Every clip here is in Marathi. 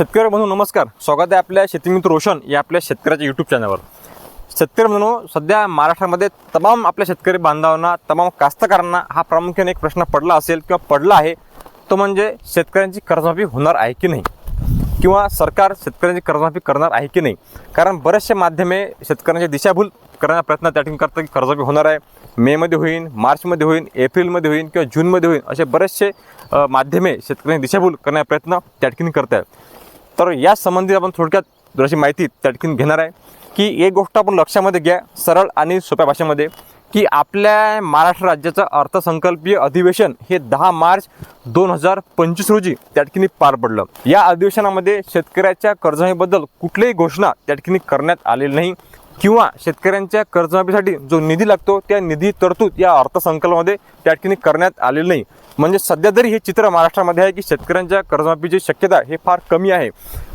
शेतकरी बंधू नमस्कार. स्वागत आहे आपल्या शेतीमित्र रोशन या आपल्या शेतकऱ्याच्या यूट्यूब चॅनलवर शेतकरी बंधू सध्या महाराष्ट्रामध्ये तमाम आपल्या शेतकरी बांधवांना तमाम कास्तकारांना हा प्रामुख्याने एक प्रश्न पडला असेल किंवा पडला आहे तो म्हणजे शेतकऱ्यांची कर्जमाफी होणार आहे की नाही? किंवा सरकार शेतकऱ्यांची कर्जमाफी करणार आहे की नाही? कारण बरेचसे माध्यमे शेतकऱ्यांची दिशाभूल करण्याचा प्रयत्न त्या ठिकाणी करतात की कर्जमाफी होणार आहे. मेमध्ये होईल मार्चमध्ये होईल एप्रिलमध्ये होईल किंवा जूनमध्ये होईल असे बरेचसे माध्यमे शेतकऱ्यांची दिशाभूल करण्याचा प्रयत्न त्या ठिकाणी करत आहेत तर या संबंधित आपण थोडक्यात जराशी माहिती त्या ठिकाणी घेणार आहे की एक गोष्ट आपण लक्षामध्ये घ्या सरळ आणि सोप्या भाषेमध्ये की आपल्या महाराष्ट्र राज्याचं अर्थसंकल्पीय अधिवेशन हे दहा मार्च दोन हजार पंचवीस रोजी त्या ठिकाणी पार पडलं. या अधिवेशनामध्ये शेतकऱ्याच्या कर्जमाफीबद्दल कुठलीही घोषणा त्या ठिकाणी करण्यात आलेली नाही. किंवा शेतकऱ्यांच्या कर्जमाफीसाठी जो निधी लागतो त्या निधी तरतूद या अर्थसंकल्पामध्ये त्या ठिकाणी करण्यात आलेली नाही. म्हणजे सध्या तरी हे चित्र महाराष्ट्रामध्ये आहे की शेतकऱ्यांच्या कर्जमाफीची शक्यता हे फार कमी आहे.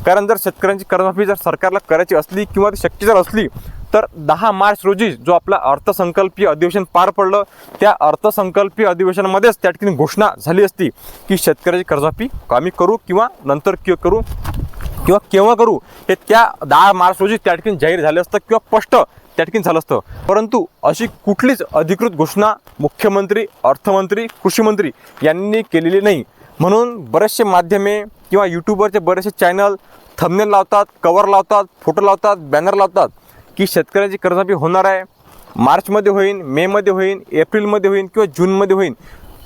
कारण जर शेतकऱ्यांची कर्जमाफी जर सरकारला करायची असली किंवा ती शक्य जर असली तर दहा मार्च रोजी जो आपला अर्थसंकल्पीय अधिवेशन पार पडलं त्या अर्थसंकल्पीय अधिवेशनामध्येच त्या ठिकाणी घोषणा झाली असती की शेतकऱ्याची कर्जमाफी कमी करू किंवा नंतर किंवा करू. किंवा केव्हा करू हे त्या दहा मार्च रोजी त्या ठिकाणी जाहीर झालं असतं किंवा स्पष्ट त्या ठिकाणी झालं असतं. परंतु अशी कुठलीच अधिकृत घोषणा मुख्यमंत्री अर्थमंत्री कृषीमंत्री यांनी केलेली नाही. म्हणून बरेचसे माध्यमे किंवा यूट्यूबवरचे बरेचसे चॅनल थंबनेल लावतात कवर लावतात फोटो लावतात बॅनर लावतात की शेतकऱ्याची कर्जमाफी होणार आहे. मार्चमध्ये होईल मेमध्ये होईल एप्रिलमध्ये होईल किंवा जूनमध्ये होईल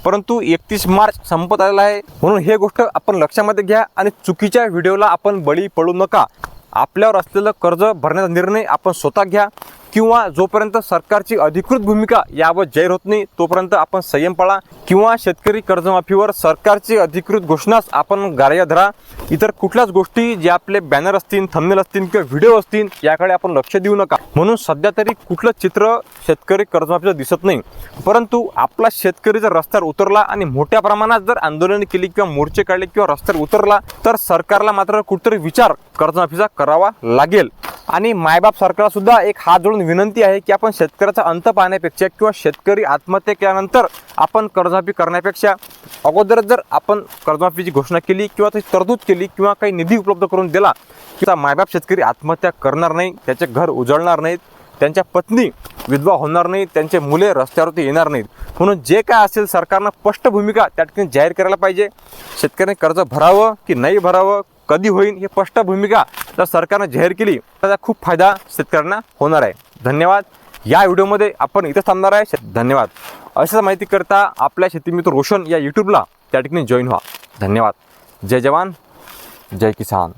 परंतु एकतीस मार्च संपत आलेला आहे. म्हणून हे गोष्ट आपण लक्षामध्ये घ्या आणि चुकीच्या व्हिडिओला आपण बळी पडू नका. आपल्यावर असलेलं कर्ज भरण्याचा निर्णय आपण स्वतः घ्या. किंवा जोपर्यंत सरकारची अधिकृत भूमिका यावर जाहीर होत नाही तोपर्यंत आपण संयम पाळा किंवा शेतकरी कर्जमाफीवर सरकारची अधिकृत घोषणाच आपण गार्य धरा. इतर कुठल्याच गोष्टी जे आपले बॅनर असतील थंबनेल असतील किंवा व्हिडिओ असतील याकडे आपण लक्ष देऊ नका. म्हणून सध्या तरी कुठलं चित्र शेतकरी कर्जमाफीचं दिसत नाही. परंतु आपला शेतकरी जर रस्त्यावर उतरला आणि मोठ्या प्रमाणात जर आंदोलन केली किंवा मोर्चे काढले किंवा रस्त्यावर उतरला तर सरकारला मात्र कुठतरी विचार कर्जमाफीचा करावा लागेल. आणि मायबाप सरकारसुद्धा एक हात जोडून विनंती आहे की आपण शेतकऱ्याचा अंत पाहण्यापेक्षा किंवा शेतकरी आत्महत्या केल्यानंतर आपण कर्जमाफी करण्यापेक्षा अगोदरच जर आपण कर्जमाफीची घोषणा केली किंवा त्याची तरतूद केली किंवा काही निधी उपलब्ध करून दिला किंवा मायबाप शेतकरी आत्महत्या करणार नाही त्याचे घर उजळणार नाहीत त्यांच्या पत्नी विधवा होणार नाही त्यांचे मुले रस्त्यावरती येणार नाहीत म्हणून जे काय असेल सरकारनं स्पष्ट भूमिका त्या ठिकाणी जाहीर करायला पाहिजे. शेतकऱ्यांनी कर्ज भरावं की नाही भरावं कधी होईल ही स्पष्ट भूमिका जर सरकारनं जाहीर केली त्याचा खूप फायदा शेतकऱ्यांना होणार आहे. धन्यवाद. या व्हिडिओमध्ये आपण इथं थांबणार आहे. शे- धन्यवाद. अशाच माहिती करता आपल्या शेतीमित्र रोशन या यूट्यूबला त्या ठिकाणी जॉईन व्हा. धन्यवाद. जय जवान. जय किसान.